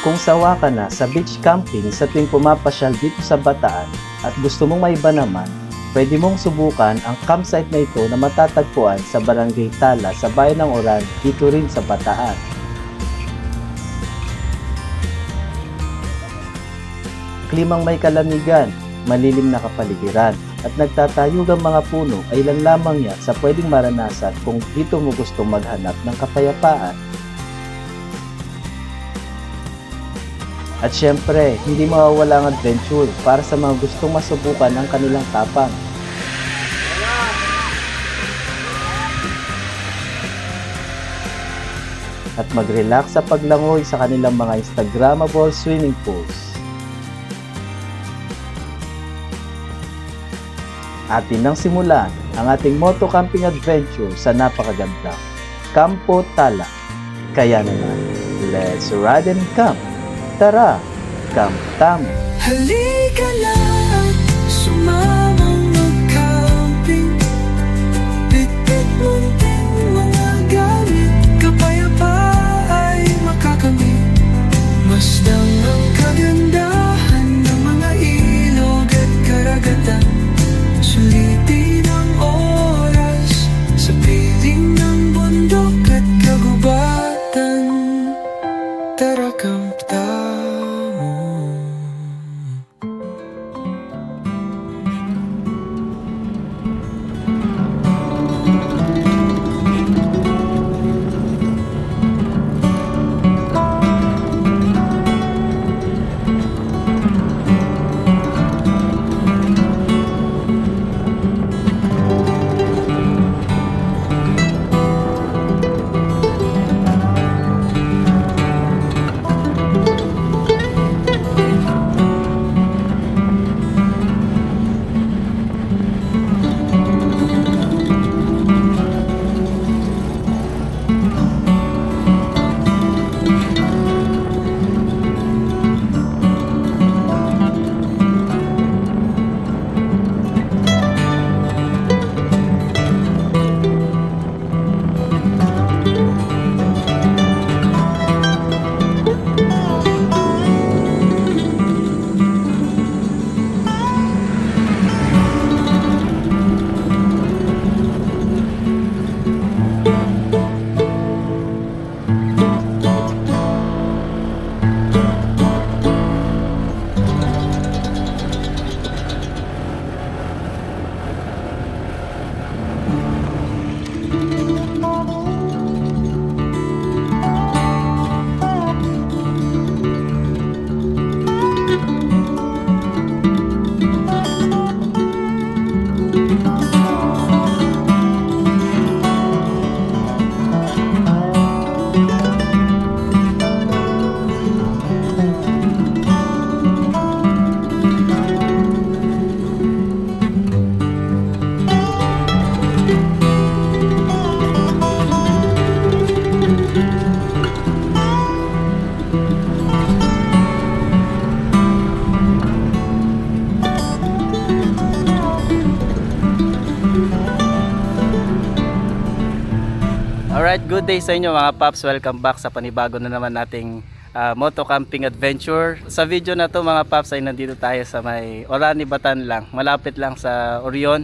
Kung sawa ka na sa beach camping sa tuwing pumapasyal dito sa Bataan at gusto mong maiba naman, pwede mong subukan ang campsite na ito na matatagpuan sa Barangay Tala sa Bayan ng Oran dito rin sa Bataan. Klimang may kalamigan, malilim na kapaligiran, at nagtatayugang mga puno ay ilan lamang yan sa pwedeng maranasan kung dito mo gustong maghanap ng kapayapaan. At syempre, hindi mawawala ang adventure para sa mga gustong masubukan ang kanilang tapang. At mag-relax sa paglangoy sa kanilang mga Instagrammable swimming pools. Atin nang simulan ang ating moto camping adventure sa napakaganda Campo Tala. Kaya naman, let's ride and camp. Tara, camp tayo. Halika na at good day sa inyo mga paps. Welcome back sa panibago na naman nating ah, moto camping adventure. Sa video na to mga paps ay nandito tayo sa may Orani Batan lang. Malapit lang sa Orion.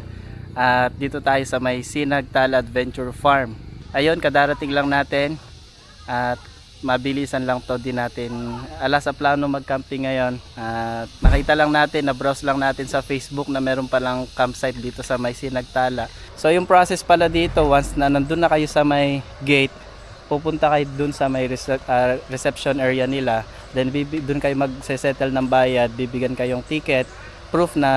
At dito tayo sa may Sinag Tala Adventure Farm. Ayun, kadarating lang natin. At mabilisan lang to din natin. Ala sa plano mag-camping ngayon. At nakita lang natin, na-browse lang natin sa Facebook na meron palang campsite dito sa may Sinag Tala. So yung process pala dito, once na nandun na kayo sa may gate, pupunta kayo dun sa may rece- ah, reception area nila. Then dun kayo magse-settle ng bayad, bibigyan kayong ticket, proof na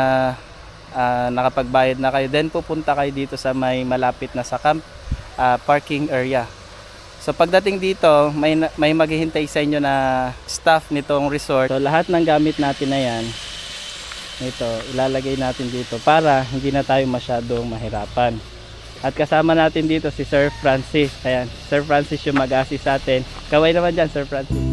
ah, nakapagbayad na kayo. Then pupunta kayo dito sa may malapit na sa camp ah, parking area. So pagdating dito, may may maghihintay sa inyo na staff nitong resort. So lahat ng gamit natin na 'yan, ito, ilalagay natin dito para hindi na tayo masyadong mahirapan. At kasama natin dito si Sir Francis. Ayan, Sir Francis yung mag-assist sa atin. Kaway naman dyan, Sir Francis.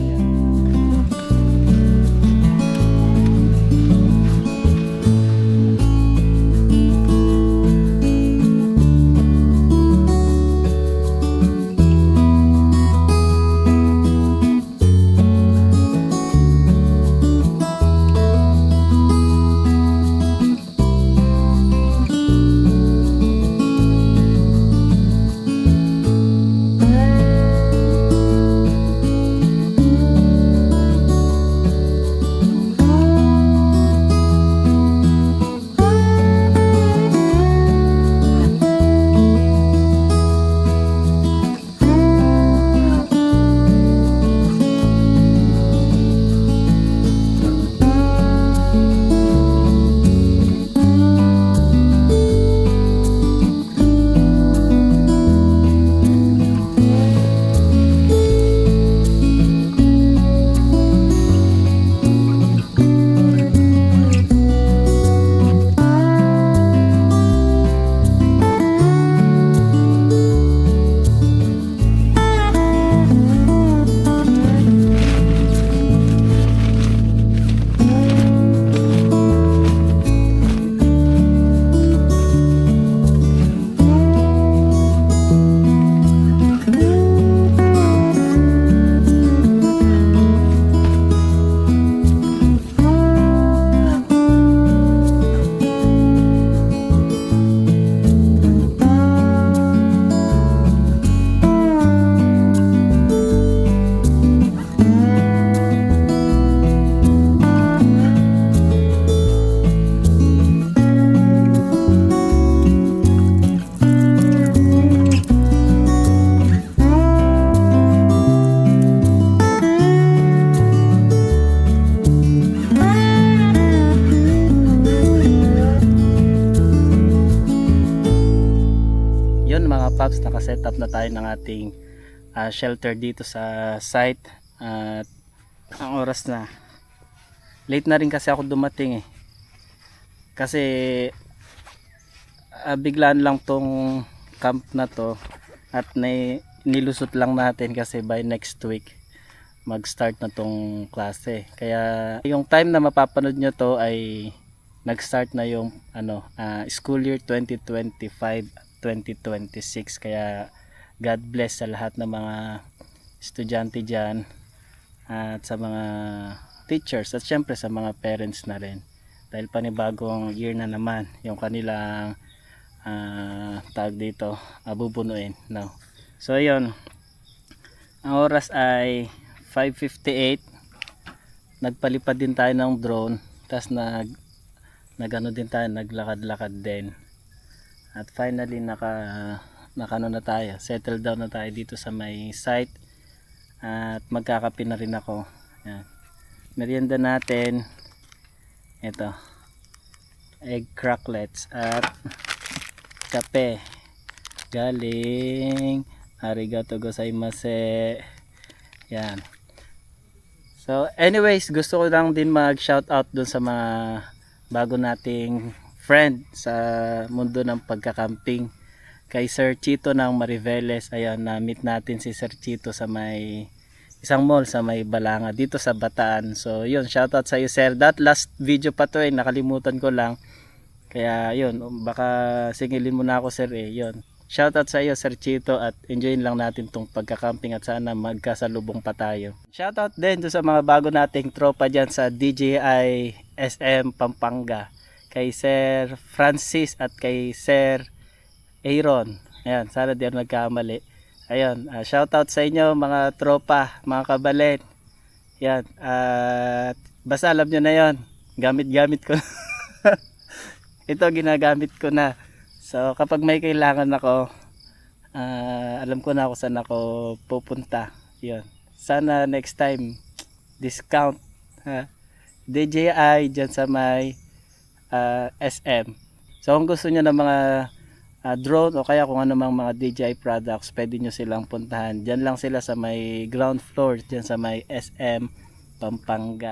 Tayo ng ating ah, shelter dito sa site at ang oras na late na rin kasi ako dumating eh kasi ah, biglaan lang tong camp na to at na, nilusot lang natin kasi by next week mag-start na tong klase. Kaya yung time na mapapanood nyo to ay nag-start na yung ano ah, school year 2025-2026. Kaya God bless sa lahat ng mga estudyante diyan at sa mga teachers at syempre sa mga parents na rin. Dahil panibagong year na naman yung kanilang ah tag dito abubunuin no. So ayun. Ang oras ay 5.58 nagpalipad din tayo ng drone tapos nag nagano din tayo naglakad-lakad din at finally naka nakano na tayo settle down na tayo dito sa may site. At magkakape na rin ako. Yan merienda natin. Ito. Egg cracklets at kape. Galing. Arigato gozaimasu yan So anyways, gusto ko lang din mag shout out dun sa mga bago nating friend sa mundo ng pagkakamping. Kay Sir Chito ng Mariveles, ayan, na-meet natin si Sir Chito sa may isang mall sa may Balanga dito sa Bataan. So yun, shout out sa iyo Sir. That last video pa to eh, nakalimutan ko lang. Kaya yun, baka singilin mo na ako Sir eh, yun. Shoutout sa iyo Sir Chito at enjoyin lang natin tong pagkakamping at sana magkasalubong pa tayo. Shoutout din sa mga bago nating tropa dyan sa DJI SM Pampanga. Kay Sir Francis at kay Sir Aaron. Ayan, sana di ako nagkamali. Ayun, ah, shoutout sa inyo mga tropa, mga kabalet. Yan, at basta alam nyo na yon Gamit-gamit ko Ito ginagamit ko na. So kapag may kailangan ako, ah, alam ko na ako saan ako pupunta. Yun. Sana next time discount ha. DJI dyan sa may ah, SM. So kung gusto niyo ng mga ah, drone o kaya kung ano mang mga DJI products, pwede nyo silang puntahan. Diyan lang sila sa may ground floor, dyan sa may SM Pampanga.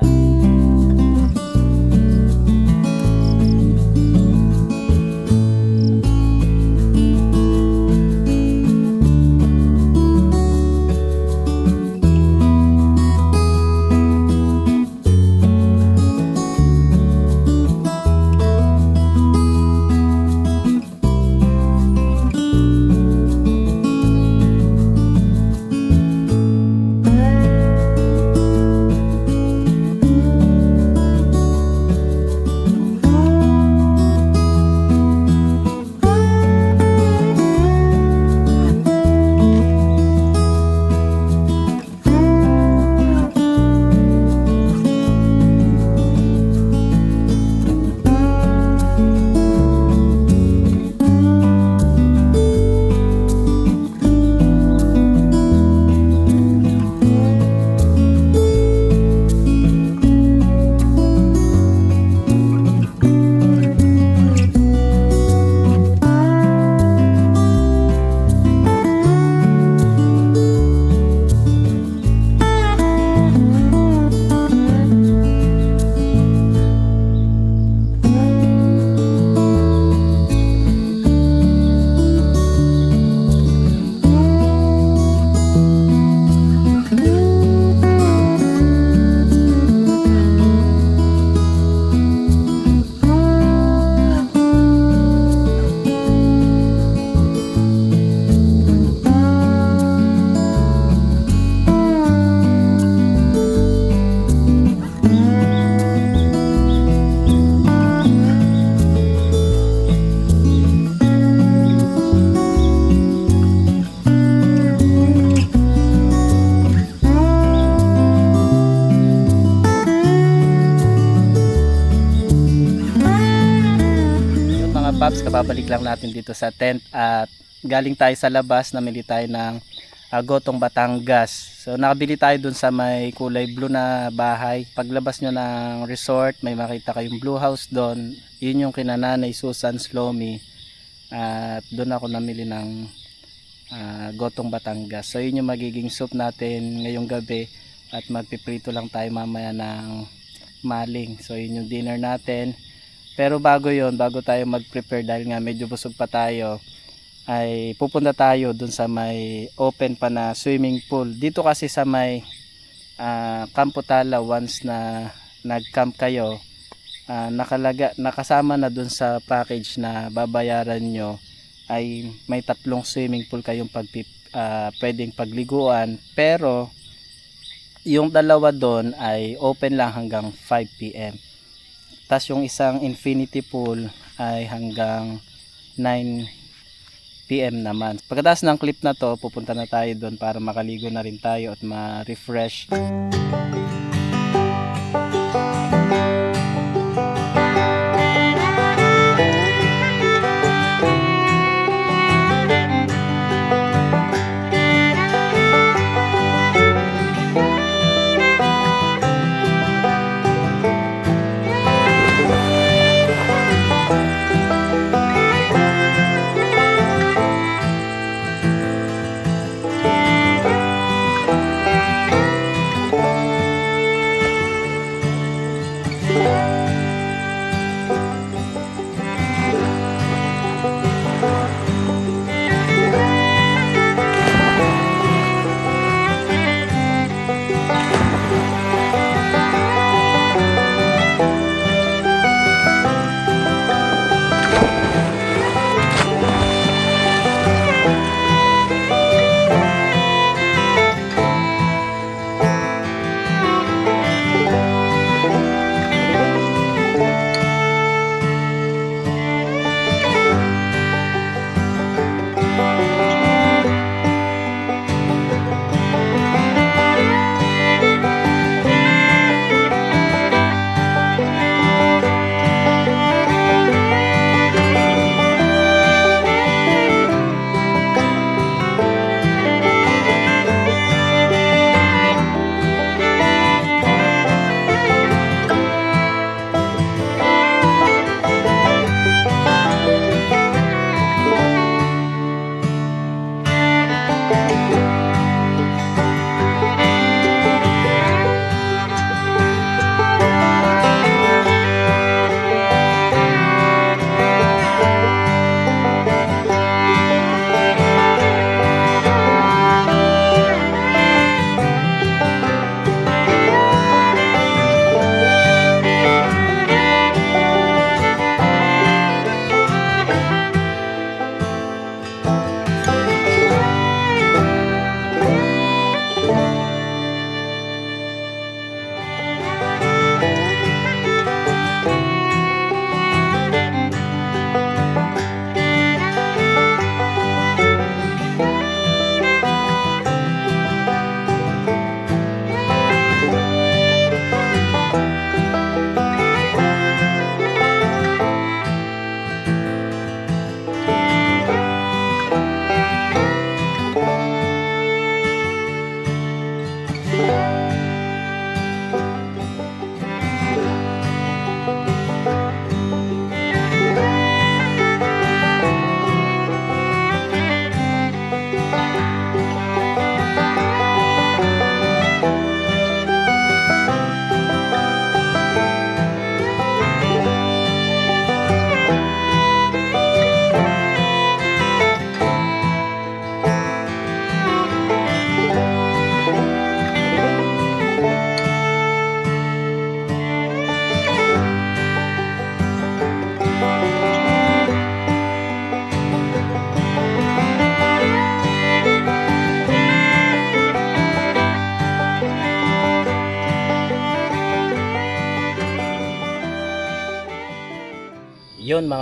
Kababalik lang natin dito sa tent at galing tayo sa labas, namili tayo ng ah, Gotong Batangas. So nakabili tayo dun sa may kulay blue na bahay. Paglabas nyo ng resort, may makita kayong blue house doon. Yun yung kinananay Susan Slomy. At doon ako namili ng ah, Gotong Batangas. So yun yung magiging soup natin ngayong gabi at magpiprito lang tayo mamaya ng maling. So yun yung dinner natin. Pero bago yon bago tayo mag-prepare dahil nga medyo busog pa tayo, ay pupunta tayo dun sa may open pa na swimming pool. Dito kasi sa may ah, Campo Tala once na nag-camp kayo, ah, nakalaga, nakasama na dun sa package na babayaran nyo ay may tatlong swimming pool kayong pagpip, ah, pwedeng pagliguan pero yung dalawa doon ay open lang hanggang 5 p.m. Tapos yung isang infinity pool ay hanggang 9 PM naman. Pagkatapos ng clip na to, pupunta na tayo doon para makaligo na rin tayo at ma-refresh.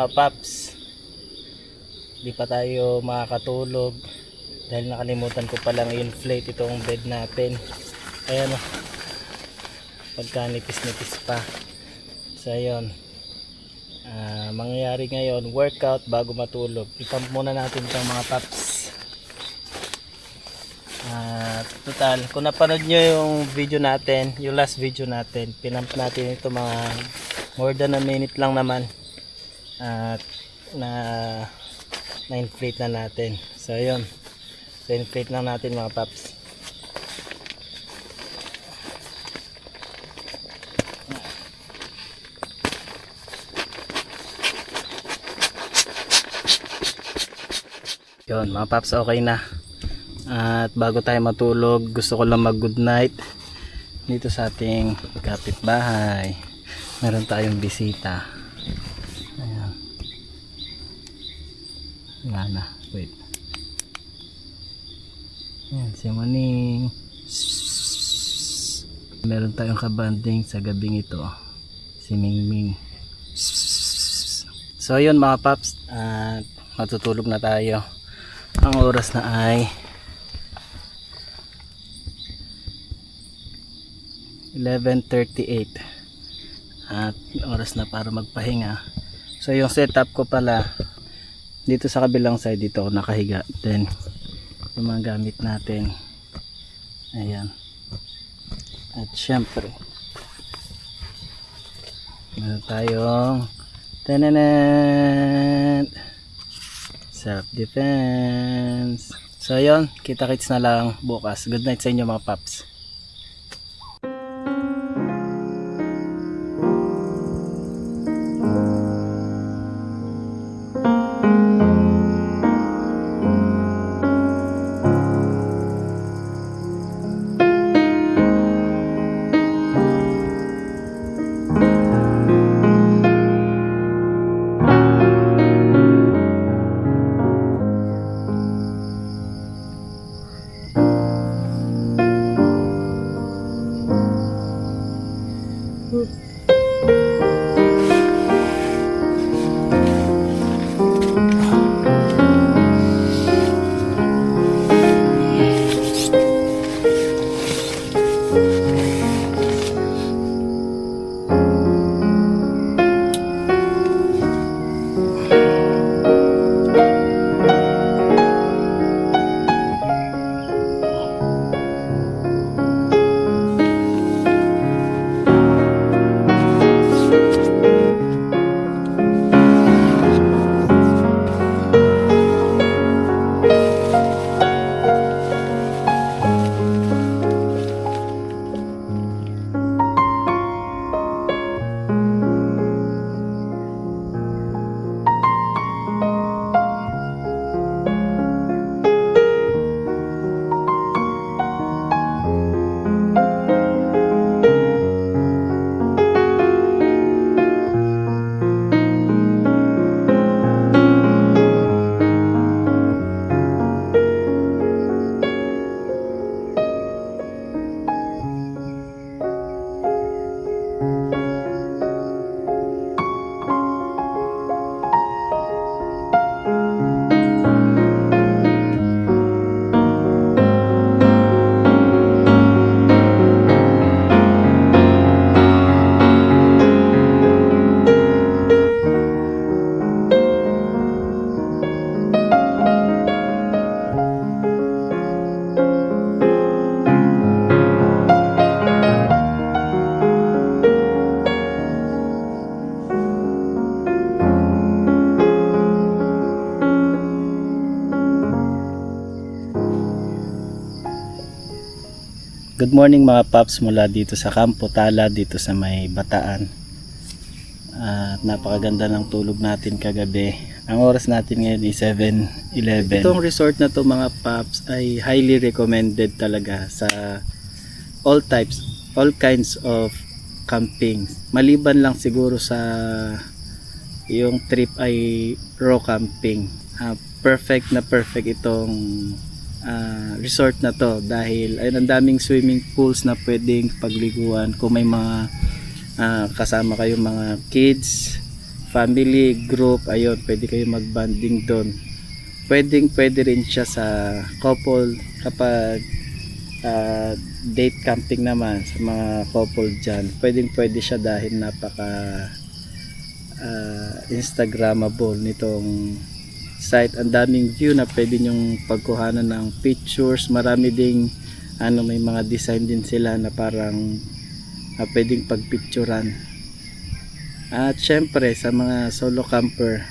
Mga paps. Di pa tayo makakatulog dahil nakalimutan ko palang inflate itong bed natin. Ayan o. Pagka nipis-nipis pa. So ayun. Ah, mangyayari ngayon workout bago matulog. Ipump muna natin itong mga paps. Ah, total, kung napanood nyo yung video natin, yung last video natin, pinamp natin ito mga more than a minute lang naman at na na-inflate na natin. So, yun. Penetrate lang natin mga paps. Yun mga paps okay na. At bago tayo matulog gusto ko lang mag good night dito sa ating kapitbahay. Meron tayong bisita. Ayan. Wala na. Wait. Ayan, si Maning. Meron tayong kabanding sa gabing ito. Si Mingming. So yun mga paps, at matutulog na tayo. Ang oras na ay 11.38 at oras na para magpahinga so yung setup ko pala dito sa kabilang side dito ako nakahiga then yung mga gamit natin. Ayan. At syempre meron tayong tananan self defense so yun. Kita kits na lang bukas. Good night sa inyo mga paps Good morning mga paps mula dito sa Campo Tala dito sa may Bataan. At napakaganda ng tulog natin kagabi. Ang oras natin ngayon is 7:11. Itong resort na to mga paps ay highly recommended talaga sa all types, all kinds of camping. Maliban lang siguro sa yung trip ay raw camping. Ah, perfect na perfect itong ah, resort na to dahil ay ang daming swimming pools na pwedeng pagliguan. Kung may mga ah, kasama kayo mga kids family group ayun pwede kayo magbanding doon. Pwedeng pwede rin siya sa couple kapag ah, date camping naman sa mga couple dyan. Pwedeng pwede siya dahil napaka ah, instagrammable nitong site ang daming view na pwede nyong pagkuhanan ng pictures. Marami ding ano may mga design din sila na parang ah, pwedeng pagpicturan. At syempre sa mga solo camper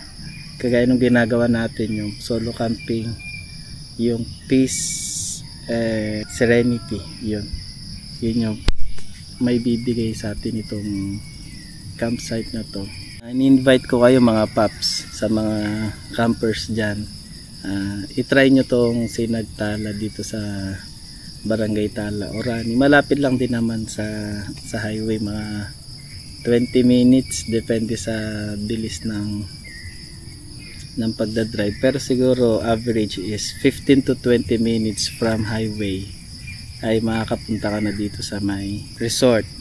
kagaya nung ginagawa natin yung solo camping yung peace eh, serenity yun. Yun yung may bibigay sa atin itong campsite na to in-invite ko kayo mga paps sa mga campers dyan. Ah, itry nyo tong sinagtala dito sa Barangay Tala. Orani malapit lang din naman sa sa highway mga 20 minutes depende sa bilis ng ng pagdadrive. Pero siguro average is 15 to 20 minutes from highway ay makakapunta ka na dito sa may resort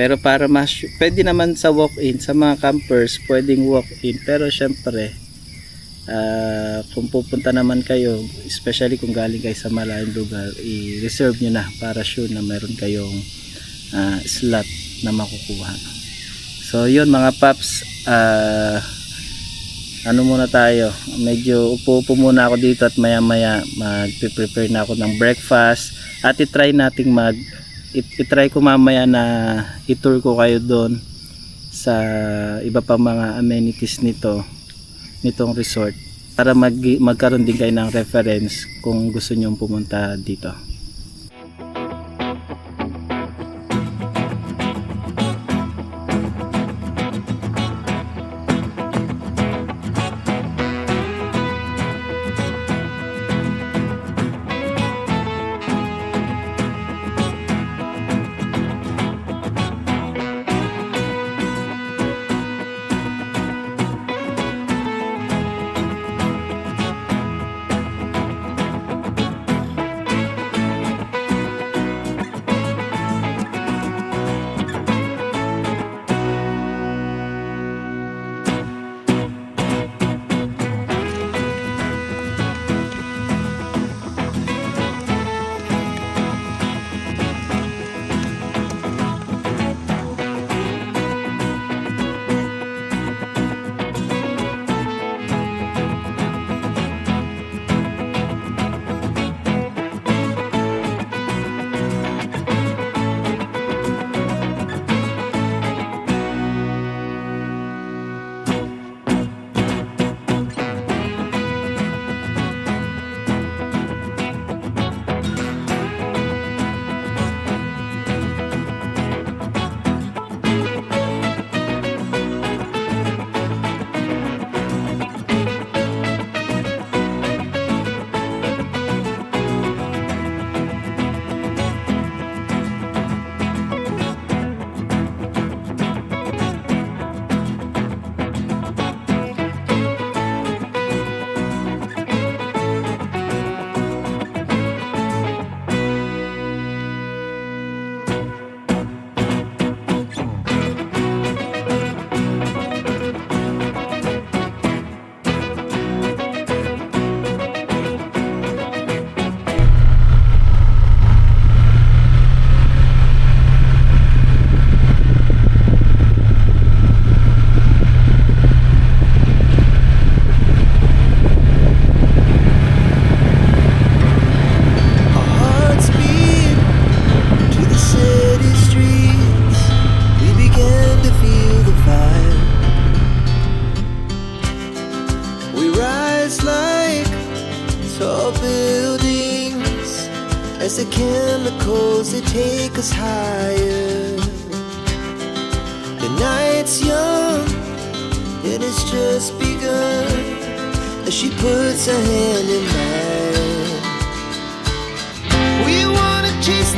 pero para mas pwede naman sa walk-in sa mga campers pwedeng walk-in. Pero syempre ah, kung pupunta naman kayo especially kung galing kayo sa malayong lugar i-reserve nyo na para sure na meron kayong ah, slot na makukuha. So yun mga paps ah ano muna tayo? Medyo upo-upo muna ako dito at maya maya mag-prepare na ako ng breakfast. At itry nating mag it- itry ko mamaya na itour ko kayo doon sa iba pang mga amenities nito nitong resort para mag magkaroon din kayo ng reference kung gusto nyong pumunta dito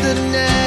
the night,